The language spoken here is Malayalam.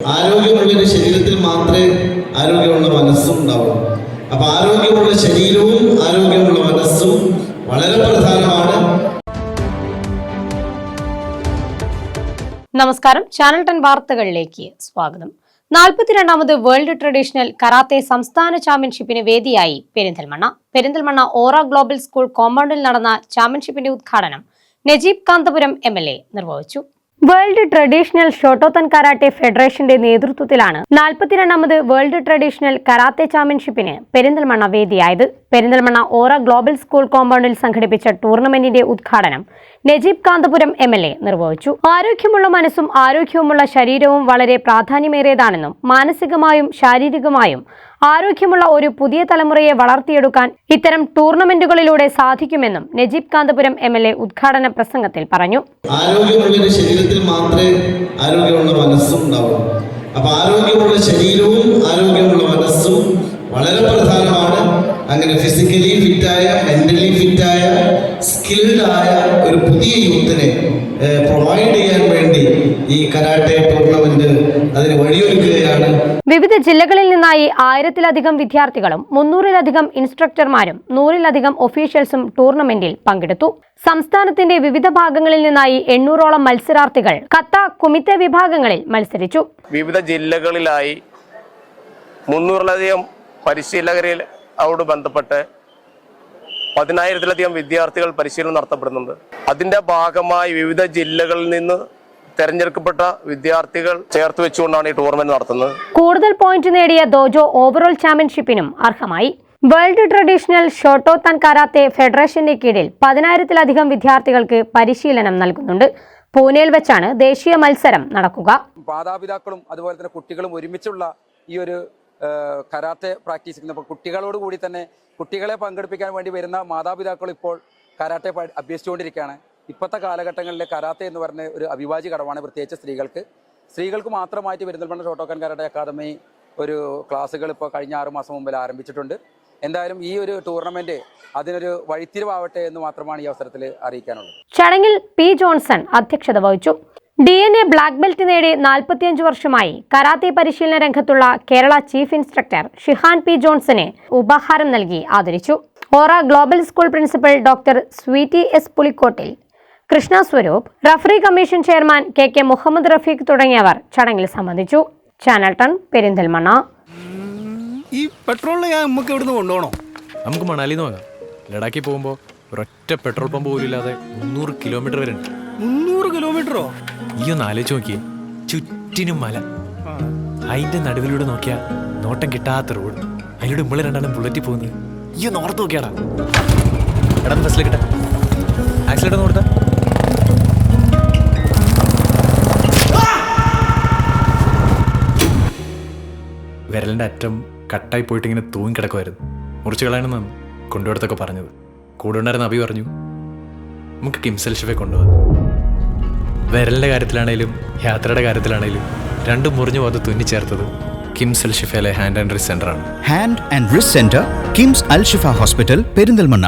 ആരോഗ്യമുള്ള ശരീരത്തിൽ മാത്രമേ ആരോഗ്യമുള്ള മനസ്സും ഉണ്ടാവൂ അപ്പൊ ആരോഗ്യമുള്ള ശരീരവും ആരോഗ്യമുള്ള മനസ്സും വളരെ പ്രധാനമാണ്. നമസ്കാരം. ചാനൽ ടെൻ വാർത്തകളിലേക്ക് സ്വാഗതം. നാൽപ്പത്തിരണ്ടാമത് വേൾഡ് ട്രഡീഷണൽ കരാത്തെ സംസ്ഥാന ചാമ്പ്യൻഷിപ്പിന് വേദിയായി Perinthalmanna. Perinthalmanna Aura global school കോമ്പൗണ്ടിൽ നടന്ന ചാമ്പ്യൻഷിപ്പിന്റെ ഉദ്ഘാടനം നജീബ് കാന്തപുരം എം നിർവഹിച്ചു. വേൾഡ് ട്രഡീഷണൽ ഷോട്ടോത്തൻ കരാട്ടെ ഫെഡറേഷന്റെ നേതൃത്വത്തിലാണ് നാൽപ്പത്തിരണ്ടാമത് വേൾഡ് ട്രഡീഷണൽ കരാത്തെ ചാമ്പ്യൻഷിപ്പിന് പെരിന്തൽമണ്ണ വേദിയായത്. പെരിന്തൽമണ്ണ ഓറ ഗ്ലോബൽ സ്കൂൾ കോമ്പൗണ്ടിൽ സംഘടിപ്പിച്ച ടൂർണമെന്റിന്റെ ഉദ്ഘാടനം Najeeb Kanthapuram M L A നിർവഹിച്ചു. ആരോഗ്യമുള്ള മനസ്സും ആരോഗ്യവുമുള്ള ശരീരവും വളരെ പ്രാധാന്യമേറിയതാണെന്നും മാനസികമായും ശാരീരികമായും ആരോഗ്യമുള്ള ഒരു പുതിയ തലമുറയെ വളർത്തിയെടുക്കാൻ ഇത്തരം ടൂർണമെന്റുകളിലൂടെ സാധിക്കുമെന്നും Najeeb Kanthapuram M L A ഉദ്ഘാടന പ്രസംഗത്തിൽ പറഞ്ഞു. ആരോഗ്യമുള്ള ശരീരത്തിൽ മാത്രമേ ആരോഗ്യമുള്ള മനസ്സും ഉണ്ടാവൂ അപ്പൊ ആരോഗ്യമുള്ള ശരീരവും ആരോഗ്യമുള്ള മനസ്സും വളരെ പ്രധാനമാണ് അങ്ങനെ ഫിസിക്കലി ഫിറ്റായ മെന്റലി ഫിറ്റായ സ്കിൽഡ് ആയ ഒരു പുതിയ യൂത്തിനെ പ്രൊവൈഡ് ചെയ്യാൻ വേണ്ടി ഈ കരാട്ടെ ടൂർണമെന്റ് അതിന് വഴിയൊരുക്കുകയാണ്. വിവിധ ജില്ലകളിൽ നിന്നായി ആയിരത്തിലധികം വിദ്യാർത്ഥികളും മുന്നൂറിലധികം ഇൻസ്ട്രക്ടർമാരും നൂറിലധികം ഒഫീഷ്യൽസും ടൂർണമെന്റിൽ പങ്കെടുത്തു. സംസ്ഥാനത്തിന്റെ വിവിധ ഭാഗങ്ങളിൽ നിന്നായി എണ്ണൂറോളം മത്സരാർത്ഥികൾ കത്ത കുമിത്തെ വിഭാഗങ്ങളിൽ മത്സരിച്ചു. വിവിധ ജില്ലകളിലായി മുന്നൂറിലധികം പരിശീലകരോട് ബന്ധപ്പെട്ട് പതിനായിരത്തിലധികം വിദ്യാർത്ഥികൾ പരിശീലനം നടത്തപ്പെടുന്നുണ്ട്. അതിന്റെ ഭാഗമായി വിവിധ ജില്ലകളിൽ നിന്ന് തെരഞ്ഞെടുക്കപ്പെട്ട വിദ്യാർത്ഥികൾ ചേർത്ത് വെച്ചുകൊണ്ടാണ് ഈ ടൂർണമെന്റ് നടത്തുന്നത്. കൂടുതൽ പോയിന്റ് നേടിയ ദോജോ ഓവറോൾ ചാമ്പ്യൻഷിപ്പിനും അർഹമായി. വേൾഡ് ട്രഡീഷണൽ ഷോട്ടോത്താൻ കരാത്തെ ഫെഡറേഷന്റെ കീഴിൽ പതിനായിരത്തിലധികം വിദ്യാർത്ഥികൾക്ക് പരിശീലനം നൽകുന്നുണ്ട്. പൂനെയിൽ വെച്ചാണ് ദേശീയ മത്സരം നടക്കുക. മാതാപിതാക്കളും അതുപോലെ തന്നെ കുട്ടികളും ഒരുമിച്ചുള്ള ഈ ഒരു കരാട്ടെ പ്രാക്ടീസ് ചെയ്യുന്നത്. അപ്പോൾ കുട്ടികളോട് കൂടി തന്നെ കുട്ടികളെ പങ്കെടുപ്പിക്കാൻ വേണ്ടി വരുന്ന മാതാപിതാക്കൾ ഇപ്പോൾ കരാട്ടെ അഭ്യസിച്ചുകൊണ്ടിരിക്കുകയാണ്. ഇപ്പോഴത്തെ കാലഘട്ടങ്ങളിൽ കരാത്തെ എന്ന് പറഞ്ഞ ഒരു അവിഭാജ്യ ഘടകമാണ് പ്രത്യേകിച്ച് സ്ത്രീകൾക്ക്. സ്ത്രീകൾക്ക് മാത്രമായിട്ട് പെരിന്തൽമണ്ണ ഷോട്ടോക്കൻ കരാട്ടെ അക്കാദമി ഒരു ക്ലാസ്സുകൾ ഇപ്പോൾ കഴിഞ്ഞ ആറ് മാസം മുമ്പിൽ ആരംഭിച്ചിട്ടുണ്ട്. എന്തായാലും ഈ ഒരു ടൂർണമെന്റ് അതിനൊരു വഴിത്തിരിവാവട്ടെ എന്ന് മാത്രമാണ് ഈ അവസരത്തിൽ അറിയിക്കാനുള്ളത്. ചടങ്ങിൽ പി ജോൺസൺ അധ്യക്ഷത വഹിച്ചു. D N A black belt നേടി നാൽപ്പത്തിയഞ്ച് വർഷമായി. കരാത്തെ പരിശീലന രംഗത്തുള്ള Kerala chief instructor Shihan P ജോൺസനെ ഉപഹാരം നൽകി ആദരിച്ചു. Aura global school principal doctor Sweety S Pulikkottil. Krishna Swaroop referee commission chairman K K Muhammad Rafeeq തുടങ്ങിയവർ ചടങ്ങിൽ സംബന്ധിച്ചു. ചാനൽ ടൺ പെരിന്തൽമണ്ണ. ഈ പെട്രോൾ ഞാൻ നമുക്ക് ഇവിടുന്ന് കൊണ്ടുപോകണോ? നമുക്ക് മണാലി നോക്കാം ലഡാക്കിൽ പോകുമ്പോൾ ഒരൊറ്റ പെട്രോൾ പമ്പ് പോലും ഇല്ലാതെ മുന്നൂറ് കിലോമീറ്റർ വരെ ഉണ്ട്. മുന്നൂറ് കിലോമീറ്ററോ? ഈ ഒന്ന് ആലോചിച്ച് നോക്കിയേ. ചുറ്റിനും മല. അതിന്റെ നടുവിലൂടെ നോക്കിയാ നോട്ടം കിട്ടാത്ത റോഡ്. അതിലൂടെ ഉമ്മളെ രണ്ടാണ് ബുള്ളറ്റി പോകുന്നത്. ഈ ഒന്ന് ഓർത്ത് നോക്കിയാടാ. എടാ ബസ്സിൽ കിട്ട ആക്സിഡന്റ് കൊടുത്ത. വിരലിന്റെ അറ്റം കട്ടായി പോയിട്ട് ഇങ്ങനെ തൂങ്ങി കിടക്കുമായിരുന്നു മുറിച്ച് കളയണമെന്നാണ് കൊണ്ടുപോടത്തൊക്കെ പറഞ്ഞത്. കൂടെ ഉണ്ടായിരുന്ന അഭി പറഞ്ഞു നമുക്ക് കിംസൽ ഷിഫെ കൊണ്ടുപോകാം വിരലിന്റെ കാര്യത്തിലാണേലും യാത്രയുടെ കാര്യത്തിലാണേലും രണ്ടും മുറിഞ്ഞു പോകാതെ തുന്നിച്ചേർത്തത് കിംസ് ഷിഫയിലെ hand and wrist സെന്ററാണ് hand and wrist centre KIMS Al Shifa hospital Perinthalmanna.